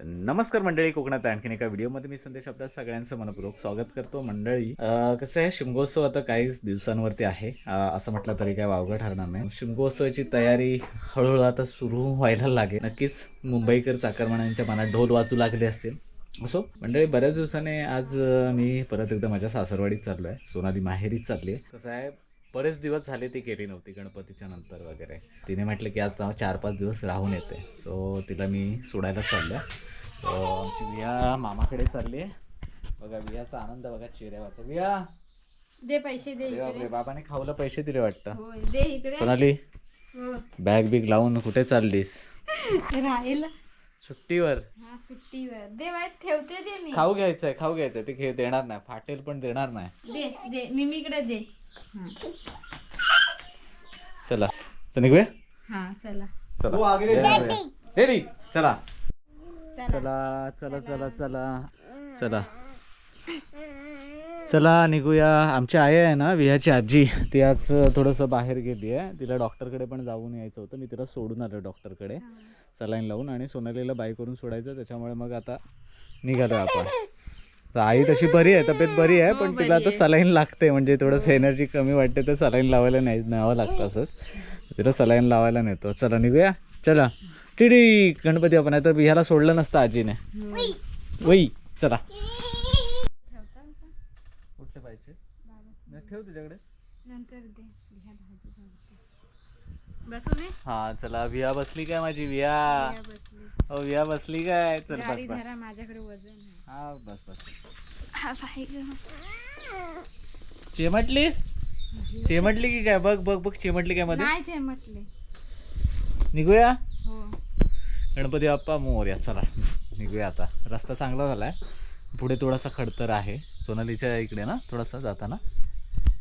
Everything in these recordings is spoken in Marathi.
नमस्कार मंडळी कोकणात आणखीन एका व्हिडिओमध्ये मी संदेश आपल्या सगळ्यांचं मनपूर्वक स्वागत करतो. मंडळी कसं आहे शिमगोत्सव आता काहीच दिवसांवरती आहे. असं म्हटलं तरी काय वावगं ठरणार नाही. शिमगोत्सवाची तयारी हळूहळू आता सुरू व्हायला लागेल. नक्कीच मुंबईकर चाकरमान्यांच्या मनात ढोल वाजू लागले असतील. असो मंडळी बऱ्याच दिवसाने आज मी परत एकदा माझ्या सासरवाडीत चाललो आहे सोनाली माहेरीच चालली आहे कसं आहे बरेच दिवस झाले ती गेली नव्हती गणपतीच्या नंतर वगैरे. तिने म्हटलं की आता चार पाच दिवस राहून येते. सो तिला मी सोडायला चाललो सो आमची विया मामाकडे चालली आहे. बघा वियाचा आनंद बघा चेहऱ्यावरचा. विया! दे पैसे दे अरे इकडे. बापरे, बाबाने खाऊला पैसे दिले वाटतं. होय दे इकडे. सोनाली हो. बॅग बिग लावून कुठे चाललीस? राहील. सुट्टीवर. हा सुट्टीवर. दे बाय ठेवते दे मी. खाऊ घ्यायचंय खाऊ घ्यायचंय. ते घे देणार नाही. फाटेल पण देणार नाही. दे दे. मी इकडे दे. चला. चल निघूया? हो, चला. चला. चला. चला. चला चला चला चला. निघूया. आमची आई आहे ना विहाची आजी. ती आज थोडंसं बाहेर गेली आहे. तिला डॉक्टरकडे पण जाऊन यायचं होतं. मी तिला सोडून आलो डॉक्टरकडे. सलाईन लावून आणि सोनालीला बाय करून सोडायचं. त्याच्यामुळे मग आता निघालो आपण. तर आई तशी बरी आहे तब्येत बरी आहे पण तिला आता सलाईन लागते म्हणजे थोडंसं एनर्जी कमी वाटते तर सलाईन लावायला नाही न्यावं लागतं असंच. तिला सलाईन लावायला नेतो. चला निघूया? चला. टिडी गणपती आपण आहे तर ह्याला सोडलं नसतं आजीने. वई चला. कुठले पाहिजे. ठेव तुझ्याकडे. मी? हा चला विया बसली काय माझी विया हो विया बसली काय? चल बस माझ्याकडे वजन हा बस बस. हा बाई गं. चिमटलीस? चिमटली की काय? बघ बघ बघ चिमटली काय मध्ये. नाही ते म्हटले निघूया? हो. गणपती बाप्पा मोर्या चला. निघूया आता. रस्ता चांगला झालाय. पुढे थोडासा खडतर आहे. सोनालीच्या इकडे ना थोडासा जाताना.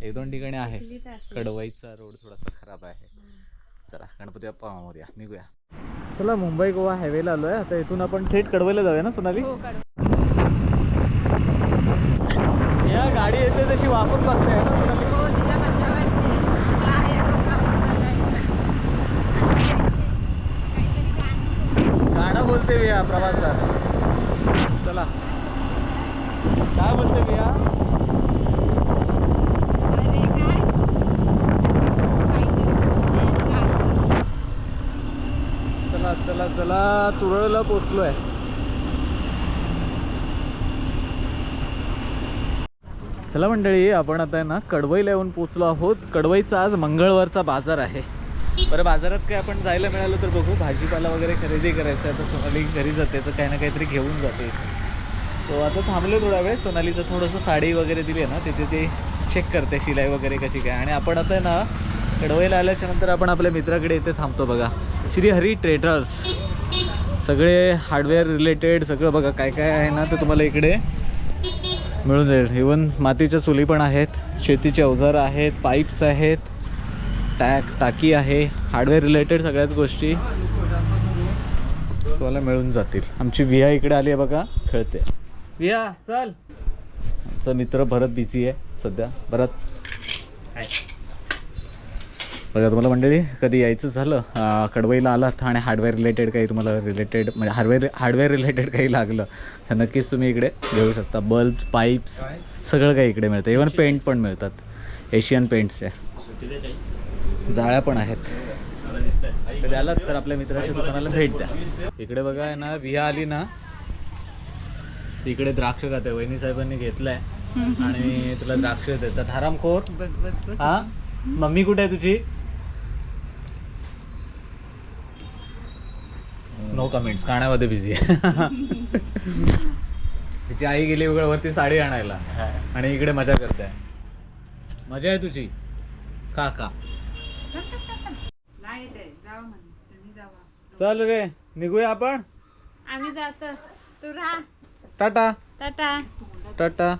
एक दोन ठिकाणी आहे. इथलीच असेल. कडवाईचा रोड थोडासा खराब आहे. चला गणपती बाप्पा मोर्या निघूया. चला मुंबई गोवा हायवेला आलोय. आता इथून आपण थेट कडवायला जाऊया ना सोनाली? हो काढू या गाडी येते तशी वाकून बघते. गाणं बोलते मी या प्रवासात. चला. काय बोलते मी चला चला चला तुरळला पोचलो आहे चला मंडळी आपण आता ना कडवईला येऊन पोचलो आहोत. कडवईचा आज मंगळवारचा बाजार आहे. बरं बाजारात काय आपण जायला मिळालं तर बघू. भाजीपाला वगैरे खरेदी करायचं आहे तर सोनाली घरी जाते तर काही ना काहीतरी घेऊन जाते. तो आता थांबलो थोडा वेळ. सोनालीचं थोडंसं साडी वगैरे दिली आहे ना तिथे ते चेक करते शिलाई वगैरे कशी काय. आणि आपण आता आहे ना कडवईला आल्याच्यानंतर आपण आपल्या मित्राकडे इथे थांबतो बघा. श्री हरी ट्रेडर्स सगळे हार्डवेअर रिलेटेड सगळं बघा काय काय आहे ना ते तुम्हाला इकडे मिळून जाईल. इवन मातीच्या चुली पण आहेत शेतीचे अवजारं आहेत पाईप्स आहेत टॅक टाकी आहे हार्डवेअर रिलेटेड सगळ्याच गोष्टी तुम्हाला मिळून जातील. आमची विया इकडे आली आहे बघा खेळते. विया चल. आमचा मित्र भरत बिझी आहे सध्या. भरत. बघा तुम्हाला मंडळी कधी यायचं झालं कडवईला आलात आणि हार्डवेअर रिलेटेड काही तुम्हाला रिलेटेड म्हणजे हार्डवेअर हार्डवेअर रिलेटेड काही लागलं तर नक्कीच तुम्ही इकडे घेऊ शकता. बल्ब पाईप्स सगळं काही इकडे मिळतं. इवन पेंट पण मिळतात. एशियन पेंट्सचे जाळ्या पण आहेत. कधी आलात तर आपल्या मित्राच्या दुकानाला भेट द्या. इकडे बघा आहे ना विहा आली ना. इकडे द्राक्ष खाते. वहिनी साहेबांनी घेतलंय. आणि तुला द्राक्ष देतात. हरामखोर. हा? मम्मी कुठे आहे तुझी? नो कमेंट्स खाण्यामध्ये बिझी आहे. तिची आई गेली वेगळं वरती साडी आणायला. आणि इकडे मजा करते. मजा आहे तुझी? का का चल रे निघूया आपण? आम्ही जातो. तू राहा. टाटा. टाटा. टाटा.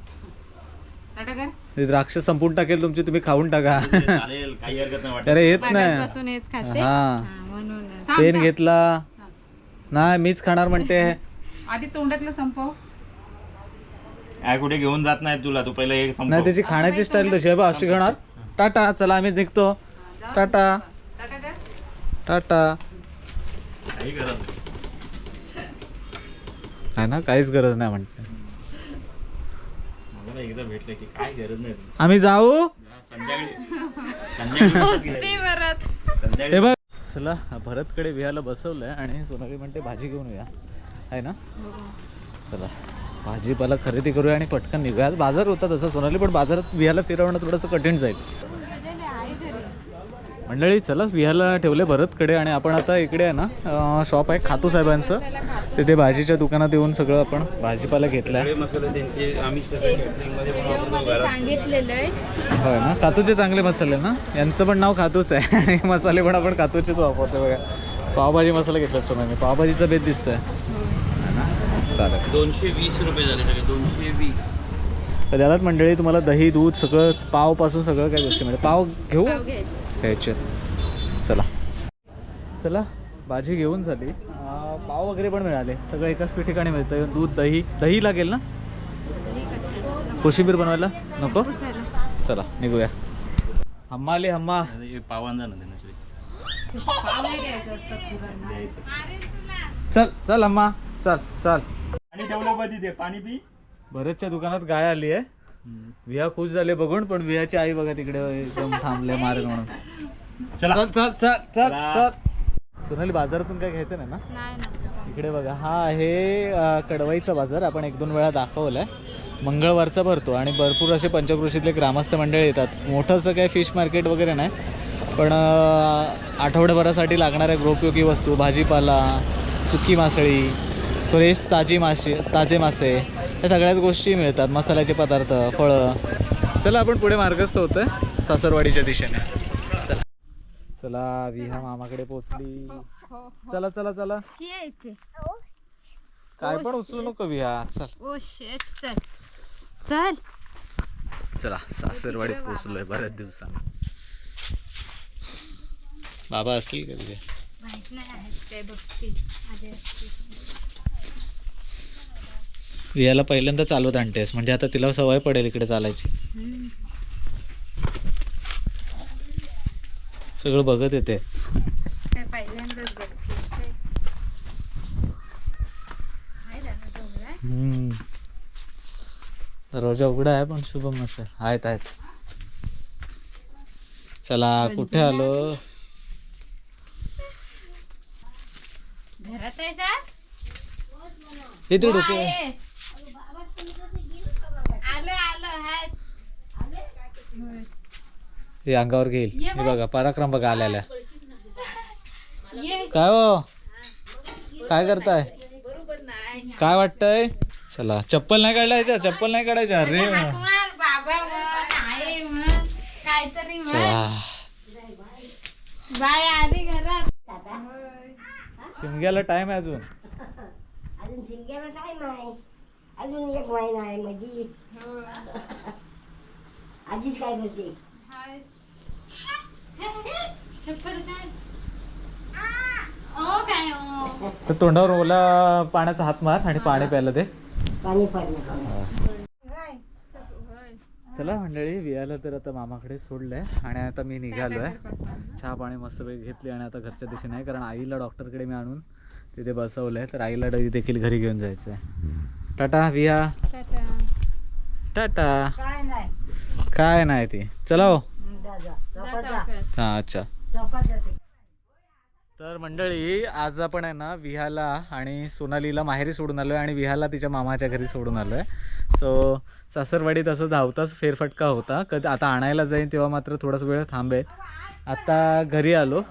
टाटा कर. ते द्राक्ष संपून टाकेल तुमची तुम्ही खाऊन टाका. चालेल काही हरकत नाही वाटत. अरे येत नाही. बसून हेच खाते. म्हणून. पेन घेतला. नाही मीच खाणार म्हणते. आधी तोंडातलं संपव. काय कुठे घेऊन जात नाही तुला? तू पहिले एक नाही त्याची खाण्याची स्टाईल तशी आहे बा अशी खाणार टाटा चला आम्ही निघतो. टाटा. टाटा काही नाही. ना काहीच गरज नाही म्हणते. मला एकदा भेटलं की काय गरज नाही. आम्ही जाऊ? संध्याकाळी संध्याकाळी हे बघ चला भरतकडे विहायला बसवलंय आणि सोनाली म्हणते भाजी घेऊन या आहे ना? चला भाजीपाला खरेदी करूया आणि पटकन निघूया. आज बाजार होता तसं सोनाली पण बाजारात विहायला फिरवणं थोडंसं कठीण जाईल. मंडळी चला विहायला ठेवले भरतकडे आणि आपण आता इकडे आहे ना शॉप आहे खातू साहेबांचं तिथे भाजीच्या दुकानात येऊन सगळं आपण भाजीपाला मध्ये सांगितलेलं आहे. होय ना? कातूचे चांगले मसाले ना? यांचं पण नाव खातूच आहे. आणि मसाले पण आपण कातूचेच वापरतो बघा. पावभाजी मसाला घेतला असतो मी पावभाजीचा बेत दिसतोय. ना? चालेल. दोनशे वीस रुपये झाले सगळे दोनशे वीस. तर त्यालाच मंडळी तुम्हाला दही दूध सगळं पावपासून सगळं काय गोष्टी मिळेल. पाव घेऊ? पाव घ्यायचे. घ्यायचे. चला. चला. भाजी घेऊन झाली. पाव वगैरे पण मिळाले. सगळं एकाच ठिकाणी मिळतं. दूध दही दही लागेल ना? कोशिंबीर बनवायला? नको? चला चला निघूया. हम्मा आली हम्मा. पावांदा ना त्यांना पाव नाही द्यायचं असतं पुरांना चल चल अम्मा चल चल. आणि ठेवलं तिथे पाणी पी. भरतच्या दुकानात गाय आली आहे. विहा खुश झाले बघून पण विहाची आई बघा तिकडे एकदम थांबले मार्ग म्हणून. चल चल चल चला. चल. सोनाली बाजारातून काय घ्यायचं नाही ना? नाही ना. इकडे बघा हा आहे अ, कडवाईचा बाजार आपण एक दोन वेळा दाखवलाय. मंगळवारचा भरतो आणि भरपूर असे पंचक्रोशीतले ग्रामस्थ मंडळ येतात. मोठं असं काही फिश मार्केट वगैरे नाही पण अ, आठवड्याभरासाठी लागणाऱ्या गृहोपयोगी वस्तू भाजीपाला सुकी मासळी फ्रेश ताजी मासे ताजे मासे या सगळ्याच गोष्टी मिळतात. मसाल्याचे पदार्थ फळं. चला आपण पुढे मार्गस्थ होतोय सासरवाडीच्या दिशेने. चला विहा मामाकडे पोचली. चला चला चला. शी आहे इथे. काय पण उचलू नको विहा चल. ओ शेट चल. चल. चला सासरवाडीत पोचलोय बऱ्याच दिवसांनी. बाबा असतील का तुझे माहीत नाही आहेत काय बघतील. आले असतील. विहाला पहिल्यांदा चालवत आणतेस म्हणजे आता तिला सवय पडेल इकडे चालायची. सगळं बघत येते. दरवाजा उघडा आहे पण शुभम नसेल आहेत आहेत चला कुठे आलो घरात आहे इथे डोके. आलं आलं. हे अंगावर घेईल. ये हे बघा पराक्रम बघा आल्याला काय हो? काय करताय? काय वाटतंय? चला चप्पल नाही काढायच्या चप्पल नाही काढायच्या. अरे. शिमग्याला टाइम आहे अजून. अजून शिमग्याला टाइम आहे. अजून एक महिना आहे म्हणजे होय. आधीच काय करते? तर तोंडावर ओला पाण्याचा हात मार आणि पाणी प्यायला दे. पाणी पडलं होय. चला मंडळी वियाला तर आता मामाकडे सोडलंय आणि आता मी निघालोय. चहा पाणी मस्त पैकी घेतली आणि आता घरच्या दिशेने आहे कारण आईला डॉक्टरकडे मी आणून तिथे बसवलंय. तर आईला देखील घरी घेऊन जायचं आहे टाटा विया. टाटा. टाटा. काय नाही. काय नाही ती. चला हो. हा अच्छा. तर मंडळी आज आपण आहे ना विहाला आणि सोनालीला माहेरी सोडून आलो आहे आणि विहाला तिच्या मामाच्या घरी सोडून आलो आहे सो सासरवाडीत असं धावताच फेरफटका होता. कधी आता आणायला जाईन तेव्हा मात्र थोडासा वेळ थांबेल. आता घरी आलो.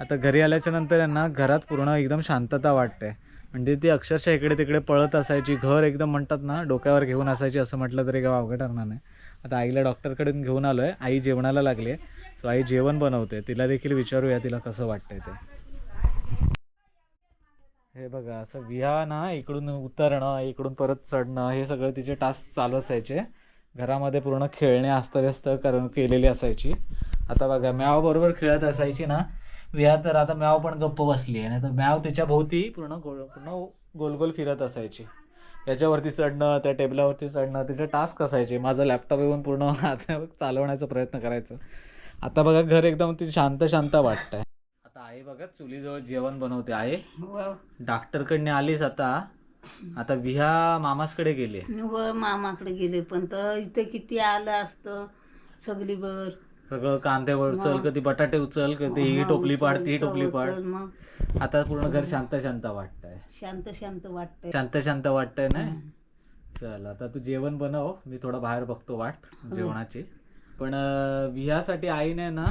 आता घरी आल्याच्यानंतर यांना घरात पूर्ण एकदम शांतता वाटते. म्हणजे ती अक्षरशः इकडे तिकडे पळत असायची. घर एकदम म्हणतात ना डोक्यावर घेऊन असायची. असं म्हटलं तरी काय अवघड ठरणार नाही. आता आईला डॉक्टरकडून घेऊन आलो आहे आई जेवणाला लागली आहे सो आई जेवण बनवते. तिला देखील विचारूया तिला कसं वाटतंय ते. हे बघा असं विहा ना इकडून उतरणं इकडून परत चढणं हे सगळं तिचे टास्क चालू असायचे. घरामध्ये पूर्ण खेळणे अस्तव्यस्त करून केलेली असायची. आता बघा म्याव बरोबर खेळत असायची ना विहा तर आता म्याव पण गप्प बसली आहे. नाही तर म्याव तिच्या भोवती पूर्ण गोल पूर्ण गोल गोल फिरत असायची. याच्यावरती चढणं त्या टेबलावरती चढणं तिचे टास्क असायचे. माझा लॅपटॉप येऊन पूर्ण आता चालवण्याचा प्रयत्न करायचं. आता बघा घर एकदम ती शांत शांत वाटतंय. आता आई बघा चुलीजवळ जेवण बनवते. आहे डॉक्टरकडने आलीस आता. आता विहा मामासकडे गेले. व मामाकडे गेले. पण तर इथे किती आलं असतं सगळी बर सगळं कांदे उचल कधी बटाटे उचल कधी ही टोपली पाड ती टोपली पाड. आता पूर्ण घर शांत शांत वाटतंय. शांत शांत वाटतंय. शांत शांत वाटतंय ना? चल आता तू जेवण बनव. मी थोडं बाहेर बघतो वाट जेवणाची. पण अं, विहासाठी आईने ना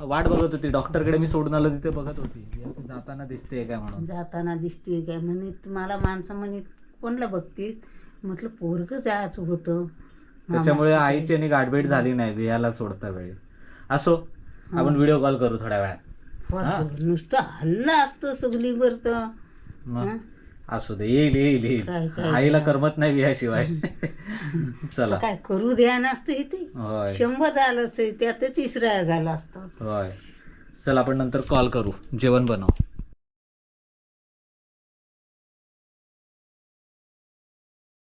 वाट बघत होती. डॉक्टरकडे मी सोडून आलो तिथे बघत होती. जाताना दिसते काय म्हणून? जाताना दिसते काय म्हणे मला माणसं म्हणे कोणला बघतीस? म्हटलं पोरग जायचं होतं. त्याच्यामुळे आईची आणि गाठभेट झाली नाही विहाला सोडता वेळी. असो. आपण व्हिडिओ कॉल करू थोड्या वेळात. नुसतं हल्ला असतं सगळी बर तर असू दे येईल येईल येईल. आईला करमत नाही विहाशिवाय चला. काय करू द्या नसतं इथे? शंभर झालं असतं त्यातच इसराया झालं असतं. होय. चल आपण नंतर कॉल करू. जेवण बनव.